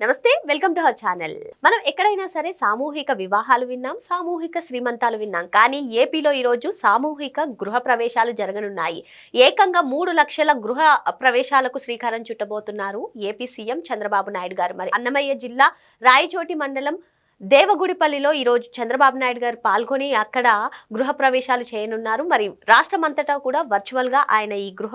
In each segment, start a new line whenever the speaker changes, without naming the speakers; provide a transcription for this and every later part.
నమస్తే welcome to our channel. మనం ఎక్కడైనా సరే సామూహిక వివాహాలు విన్నాం సామూహిక శ్రీమంతాలు విన్నాం. కానీ ఏపీలో ఈరోజు సామూహిక గృహ ప్రవేశాలు జరగనున్నాయి. ఏకంగా మూడు లక్షల గృహ ప్రవేశాలకు శ్రీకారం చుట్టబోతున్నారు ఏపీ సీఎం చంద్రబాబు నాయుడు గారు. మరి అన్నమయ్య జిల్లా రాయచోటి మండలం దేవగుడిపల్లిలో ఈరోజు చంద్రబాబు నాయుడు గారు పాల్గొని అక్కడ గృహ ప్రవేశాలు చేయనున్నారు. మరి రాష్ట్రం అంతటా కూడా వర్చువల్గా ఆయన ఈ గృహ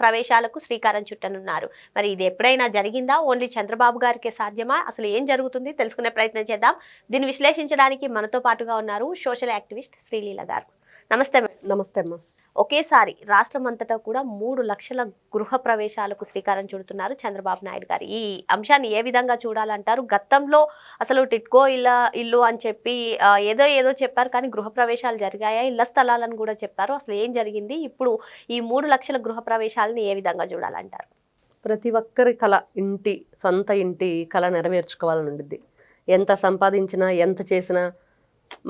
ప్రవేశాలకు శ్రీకారం చుట్టనున్నారు. మరి ఇది ఎప్పుడైనా జరిగిందా? ఓన్లీ చంద్రబాబు గారికే సాధ్యమా? అసలు ఏం జరుగుతుంది? తెలుసుకునే ప్రయత్నం చేద్దాం. దీన్ని విశ్లేషించడానికి మనతో పాటుగా ఉన్నారు సోషల్ యాక్టివిస్ట్ శ్రీలీల గారు. నమస్తే
నమస్తే అమ్మా.
ఒకేసారి రాష్ట్రం అంతటా కూడా మూడు లక్షల గృహ ప్రవేశాలకు శ్రీకారం చుడుతున్నారు చంద్రబాబు నాయుడు గారు. ఈ అంశాన్ని ఏ విధంగా చూడాలంటారు? గతంలో అసలు టిట్కో ఇళ్ళ ఇల్లు అని చెప్పి ఏదో ఏదో చెప్పారు కానీ గృహ ప్రవేశాలు జరిగాయా? ఇళ్ళ స్థలాలను కూడా చెప్పారు. అసలు ఏం జరిగింది? ఇప్పుడు ఈ మూడు లక్షల గృహ ప్రవేశాలను ఏ విధంగా చూడాలంటారు?
ప్రతి ఒక్కరి కళ ఇంటి సొంత ఇంటి కళ నెరవేర్చుకోవాలని ఉండిద్ది. ఎంత సంపాదించినా ఎంత చేసినా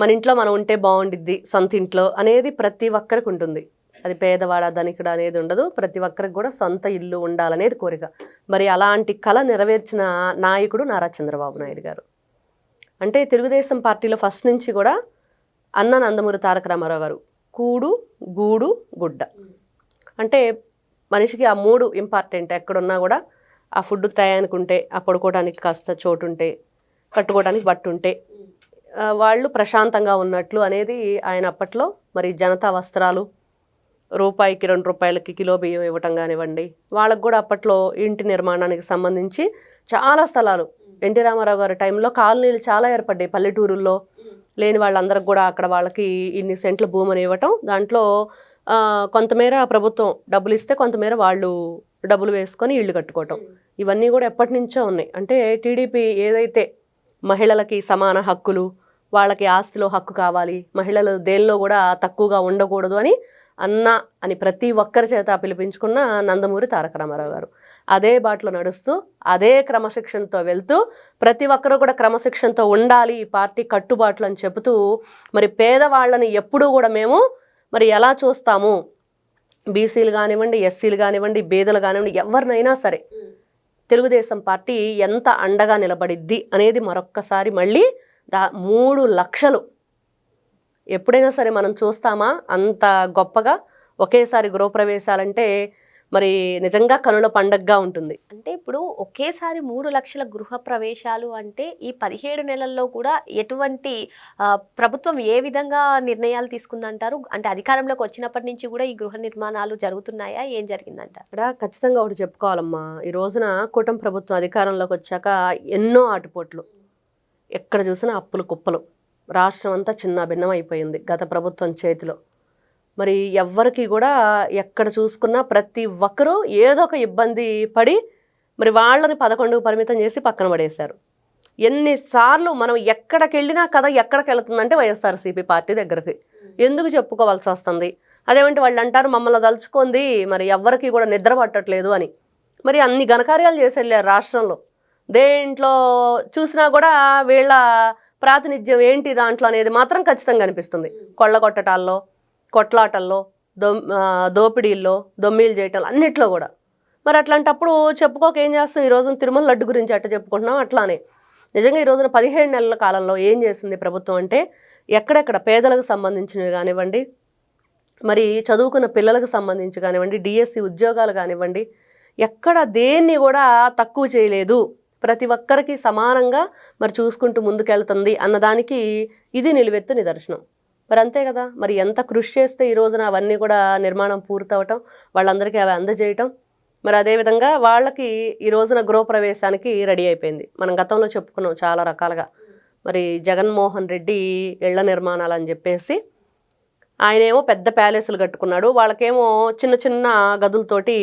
మన ఇంట్లో మనం ఉంటే బాగుండిద్ది సొంత ఇంట్లో అనేది ప్రతి ఒక్కరికి ఉంటుంది. అది పేదవాడ ధనికుడు అనేది ఉండదు. ప్రతి ఒక్కరికి కూడా సొంత ఇల్లు ఉండాలనేది కోరిక. మరి అలాంటి కళ నెరవేర్చిన నాయకుడు నారా చంద్రబాబు నాయుడు గారు. అంటే తెలుగుదేశం పార్టీలో ఫస్ట్ నుంచి కూడా అన్న నందమూరి తారక రామారావు గారు కూడు గూడు గుడ్డ. అంటే మనిషికి ఆ మూడు ఇంపార్టెంట్. ఎక్కడున్నా కూడా ఆ ఫుడ్ టయానికి ఉంటే ఆ పడుకోవడానికి కాస్త చోటు ఉంటే కట్టుకోవడానికి బట్టు ఉంటే వాళ్ళు ప్రశాంతంగా ఉన్నట్లు అనేది ఆయన అప్పట్లో మరి జనతా వస్త్రాలు రూపాయికి రెండు రూపాయలకి కిలో బియ్యం ఇవ్వటం కానివ్వండి. వాళ్ళకు కూడా అప్పట్లో ఇంటి నిర్మాణానికి సంబంధించి చాలా స్థలాలు. ఎన్టీ రామారావు గారి టైంలో కాలనీలు చాలా ఏర్పడ్డాయి పల్లెటూరుల్లో. లేని వాళ్ళందరికి కూడా అక్కడ వాళ్ళకి ఇన్ని సెంట్ల భూమిని ఇవ్వటం. దాంట్లో కొంతమేర ప్రభుత్వం డబ్బులు ఇస్తే కొంతమేర వాళ్ళు డబ్బులు వేసుకొని ఇళ్ళు కట్టుకోవటం. ఇవన్నీ కూడా ఎప్పటి నుంచో ఉన్నాయి. అంటే టీడీపీ ఏదైతే మహిళలకి సమాన హక్కులు వాళ్ళకి ఆస్తిలో హక్కు కావాలి మహిళలు దేనిలో కూడా తక్కువగా ఉండకూడదు అని అన్న అని ప్రతి ఒక్కరి చేత పిలిపించుకున్న నందమూరి తారక రామారావు గారు. అదే బాటలో నడుస్తూ అదే క్రమశిక్షణతో వెళ్తూ ప్రతి ఒక్కరూ కూడా క్రమశిక్షణతో ఉండాలి ఈ పార్టీ కట్టుబాట్లు అని చెబుతూ మరి పేదవాళ్ళని ఎప్పుడూ కూడా మేము మరి ఎలా చూస్తాము? బీసీలు కానివ్వండి ఎస్సీలు కానివ్వండి బీదలు కానివ్వండి ఎవరినైనా సరే తెలుగుదేశం పార్టీ ఎంత అండగా నిలబడిద్ది అనేది మరొక్కసారి మళ్ళీ దా మూడు లక్షలు ఎప్పుడైనా సరే మనం చూస్తామా? అంత గొప్పగా ఒకేసారి గృహప్రవేశాలంటే మరి నిజంగా కనుల పండగగా ఉంటుంది.
అంటే ఇప్పుడు ఒకేసారి మూడు లక్షల గృహ ప్రవేశాలు అంటే ఈ పదిహేడు నెలల్లో కూడా ఎటువంటి ప్రభుత్వం ఏ విధంగా నిర్ణయాలు తీసుకుందంటారు? అంటే అధికారంలోకి వచ్చినప్పటి నుంచి కూడా ఈ గృహ నిర్మాణాలు జరుగుతున్నాయా? ఏం జరిగిందంటారు?
ఇక్కడ ఖచ్చితంగా ఒకటి చెప్పుకోవాలమ్మా. ఈ రోజున కూటమి ప్రభుత్వం అధికారంలోకి వచ్చాక ఎన్నో ఆటుపోట్లు. ఎక్కడ చూసినా అప్పులు కుప్పలు. రాష్ట్రం అంతా చిన్న భిన్నం అయిపోయింది గత ప్రభుత్వం చేతిలో. మరి ఎవ్వరికి కూడా ఎక్కడ చూసుకున్నా ప్రతి ఒక్కరూ ఏదో ఒక ఇబ్బంది పడి మరి వాళ్ళని పదకొండుకు పరిమితం చేసి పక్కన పడేశారు. ఎన్నిసార్లు మనం ఎక్కడికి వెళ్ళినా కథ ఎక్కడికి వెళుతుందంటే వైఎస్ఆర్సీపీ పార్టీ దగ్గరికి. ఎందుకు చెప్పుకోవాల్సి వస్తుంది? అదేమంటే వాళ్ళు అంటారు మమ్మల్ని తలుచుకుంది మరి ఎవ్వరికి కూడా నిద్ర పట్టట్లేదు అని. మరి అన్ని ఘనకార్యాలు చేసి వెళ్ళారు రాష్ట్రంలో. దేంట్లో చూసినా కూడా వీళ్ళ ప్రాతినిధ్యం ఏంటి దాంట్లో అనేది మాత్రం ఖచ్చితంగా అనిపిస్తుంది. కొళ్ళ కొట్టటాల్లో కొట్లాటల్లో దొ దోపిడీల్లో దొమ్మిలు చేయటం అన్నిట్లో కూడా. మరి అట్లాంటప్పుడు చెప్పుకోక ఏం చేస్తాం? ఈ రోజున తిరుమల లడ్డు గురించి అట్ట చెప్పుకుంటున్నాం అట్లానే. నిజంగా ఈ రోజున పదిహేడు నెలల కాలంలో ఏం చేసింది ప్రభుత్వం అంటే ఎక్కడెక్కడ పేదలకు సంబంధించినవి కానివ్వండి మరి చదువుకున్న పిల్లలకు సంబంధించి కానివ్వండి డిఎస్సి ఉద్యోగాలు కానివ్వండి ఎక్కడ దేన్ని కూడా తక్కువ చేయలేదు. ప్రతి ఒక్కరికి సమానంగా మరి చూసుకుంటూ ముందుకెళ్తుంది అన్నదానికి ఇది నిలువెత్తు నిదర్శనం. మరి అంతే కదా మరి ఎంత కృషి చేస్తే ఈ రోజున అవన్నీ కూడా నిర్మాణం పూర్తవటం వాళ్ళందరికీ అవి అందజేయటం. మరి అదేవిధంగా వాళ్ళకి ఈ రోజున గృహప్రవేశానికి రెడీ అయిపోయింది. మనం గతంలో చెప్పుకున్నాం చాలా రకాలుగా. మరి జగన్మోహన్ రెడ్డి ఇళ్ళ నిర్మాణాలు అని చెప్పేసి ఆయనేమో పెద్ద ప్యాలెస్లు కట్టుకున్నాడు వాళ్ళకేమో చిన్న చిన్న గదులతోటి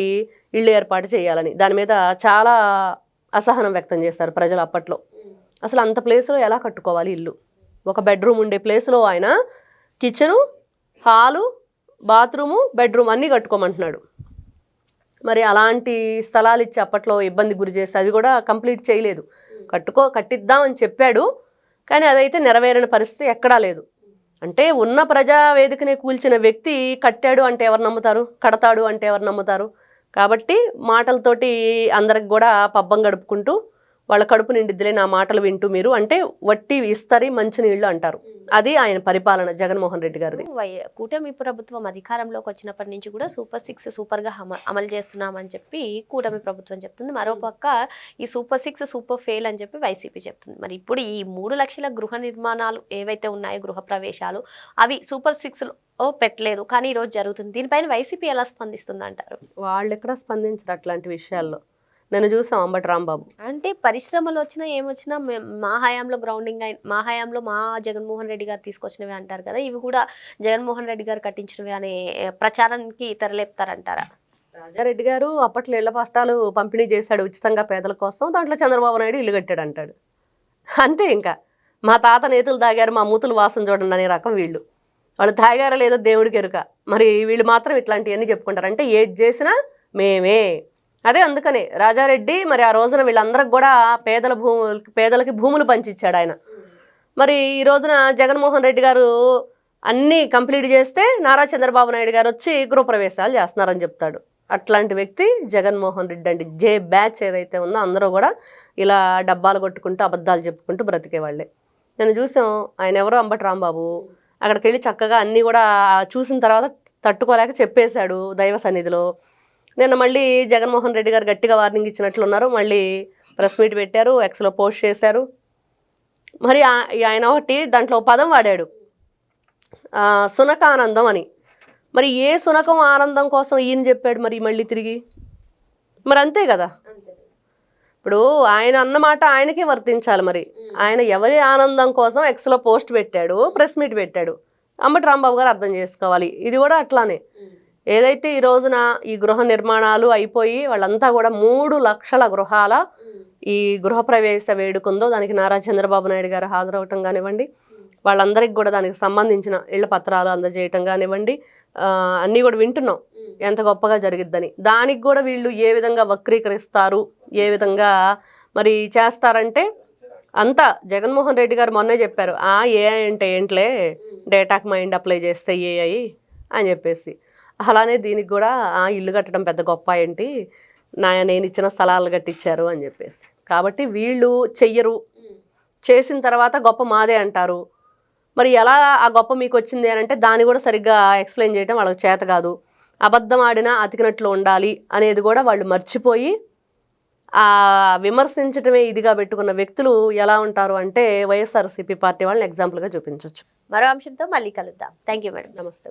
ఇళ్ళు ఏర్పాటు చేయాలని. దాని మీద చాలా అసహనం వ్యక్తం చేస్తారు ప్రజలు అప్పట్లో. అసలు అంత ప్లేస్లో ఎలా కట్టుకోవాలి ఇల్లు? ఒక బెడ్రూమ్ ఉండే ప్లేస్లో ఆయన కిచెను హాలు బాత్రూము బెడ్రూమ్ అన్నీ కట్టుకోమంటున్నాడు. మరి అలాంటి స్థలాలు ఇచ్చి అప్పట్లో ఇబ్బంది గురి చేస్తే అది కూడా కంప్లీట్ చేయలేదు. కట్టుకో కట్టిద్దామని చెప్పాడు కానీ అదైతే నెరవేరని పరిస్థితి ఎక్కడా లేదు. అంటే ఉన్న ప్రజా వేదికని కూల్చిన వ్యక్తి కట్టాడు అంటే ఎవరు నమ్ముతారు? కడతాడు అంటే ఎవరు నమ్ముతారు? కాబట్టి మాటలతోటి అందరికి కూడా పబ్బం గడుపుకుంటూ వాళ్ళ కడుపు నిండిద్దిలే నా మాటలు వింటూ మీరు అంటే వట్టి ఇస్తరి మంచినీళ్ళు అంటారు. అది ఆయన పరిపాలన జగన్మోహన్ రెడ్డి గారిది.
కూటమి ప్రభుత్వం అధికారంలోకి వచ్చినప్పటి నుంచి కూడా సూపర్ సిక్స్ సూపర్గా అమ- అమలు చేస్తున్నామని చెప్పి కూటమి ప్రభుత్వం చెప్తుంది. మరోపక్క ఈ సూపర్ సిక్స్ సూపర్ ఫెయిల్ అని చెప్పి వైసీపీ చెప్తుంది. మరి ఇప్పుడు ఈ మూడు లక్షల గృహ నిర్మాణాలు ఏవైతే ఉన్నాయో గృహ ప్రవేశాలు అవి సూపర్ సిక్స్లో పెట్టలేదు. కానీ ఈరోజు జరుగుతుంది. దీనిపైన వైసీపీ ఎలా స్పందిస్తుంది అంటారు
వాళ్ళు ఎక్కడ స్పందించరు అట్లాంటి విషయాల్లో. నేను చూసాం అంబటి రాంబాబు?
అంటే పరిశ్రమలు వచ్చినా ఏమొచ్చినా మే- మా హయాంలో గ్రౌండింగ్ అయిన మా హయాంలో మా జగన్మోహన్ రెడ్డి గారు తీసుకొచ్చినవి అంటారు కదా ఇవి కూడా జగన్మోహన్ రెడ్డి గారు కట్టించినవి అనే ప్రచారానికి తెరలేపుతారంటారా?
రాజారెడ్డి గారు అప్పట్లో ఇళ్ళ పట్టాలు పంపిణీ చేశాడు ఉచితంగా పేదల కోసం దాంట్లో చంద్రబాబు నాయుడు ఇల్లు కట్టాడు అంటాడు అంతే ఇంకా. మా తాత నేతులు తాగారు మా మూతులు వాసన చూడండి అనే రకం వీళ్ళు. వాళ్ళు తాగారో లేదో దేవుడికి ఎరుక. మరి వీళ్ళు మాత్రం ఇట్లాంటివన్నీ చెప్పుకుంటారు. అంటే ఏది చేసినా మేమే. అదే అందుకని రాజారెడ్డి మరి ఆ రోజున వీళ్ళందరికి కూడా పేదల భూములకి పేదలకి భూములు పంచిచ్చాడు ఆయన. మరి ఈ రోజున జగన్మోహన్ రెడ్డి గారు అన్నీ కంప్లీట్ చేస్తే నారా చంద్రబాబు నాయుడు గారు వచ్చి గృహప్రవేశాలు చేస్తున్నారని చెప్తాడు. అట్లాంటి వ్యక్తి జగన్మోహన్ రెడ్డి అండి. జే బ్యాచ్ ఏదైతే ఉందో అందరూ కూడా ఇలా డబ్బాలు కొట్టుకుంటూ అబద్ధాలు చెప్పుకుంటూ బ్రతికేవాళ్ళే. నేను చూసాం ఆయన ఎవరో అంబటి రాంబాబు అక్కడికి వెళ్ళి చక్కగా అన్నీ కూడా చూసిన తర్వాత తట్టుకోలేక చెప్పేశాడు దైవ సన్నిధిలో. నిన్న మళ్ళీ జగన్మోహన్ రెడ్డి గారు గట్టిగా వార్నింగ్ ఇచ్చినట్లున్నారు. మళ్ళీ ప్రెస్ మీట్ పెట్టారు ఎక్స్లో పోస్ట్ చేశారు. మరి ఆయన ఒకటి దాంట్లో పదం వాడాడు. సునక ఆనందం అని. మరి ఏ సునకం ఆనందం కోసం ఈయన చెప్పాడు మరి మళ్ళీ తిరిగి? మరి అంతే కదా? ఇప్పుడు ఆయన అన్నమాట ఆయనకే వర్తించాలి మరి. ఆయన ఎవరి ఆనందం కోసం ఎక్స్లో పోస్ట్ పెట్టాడు ప్రెస్ మీట్ పెట్టాడు. అంబటి రాంబాబు గారు అర్థం చేసుకోవాలి. ఇది కూడా అట్లానే. ఏదైతే ఈ రోజున ఈ గృహ నిర్మాణాలు అయిపోయి వాళ్ళంతా కూడా మూడు లక్షల గృహాల ఈ గృహప్రవేశ వేడుకుందో దానికి నారా చంద్రబాబు నాయుడు గారు హాజరవటం కానివ్వండి వాళ్ళందరికీ కూడా దానికి సంబంధించిన ఇళ్ళ పత్రాలు అందజేయటం కానివ్వండి అన్నీ కూడా వింటున్నాం. ఎంత గొప్పగా జరిగిద్దని. దానికి కూడా వీళ్ళు ఏ విధంగా వక్రీకరిస్తారు ఏ విధంగా మరి చేస్తారంటే అంతా జగన్మోహన్ రెడ్డి గారు మొన్నే చెప్పారు ఆ ఏఐ అంటే ఏంట్లే డేటాకి మైండ్ అప్లై చేస్తే ఏఐ అని చెప్పేసి. అలానే దీనికి కూడా ఆ ఇల్లు కట్టడం పెద్ద గొప్ప ఏంటి? నా నేను ఇచ్చిన స్థలాలు కట్టించారు అని చెప్పేసి. కాబట్టి వీళ్ళు చెయ్యరు. చేసిన తర్వాత గొప్ప మాదే అంటారు. మరి ఎలా ఆ గొప్ప మీకు వచ్చింది అని అంటే దాన్ని కూడా సరిగ్గా ఎక్స్ప్లెయిన్ చేయడం వాళ్ళకి చేత కాదు. అబద్ధం ఆడినా అతికినట్లు ఉండాలి అనేది కూడా వాళ్ళు మర్చిపోయి ఆ విమర్శించడమే ఇదిగా పెట్టుకున్న వ్యక్తులు ఎలా ఉంటారు అంటే వైఎస్ఆర్సీపీ పార్టీ వాళ్ళని ఎగ్జాంపుల్గా చూపించవచ్చు
మరో అంశంతో మళ్ళీ కలుద్దాం. Thank you madam.
నమస్తే.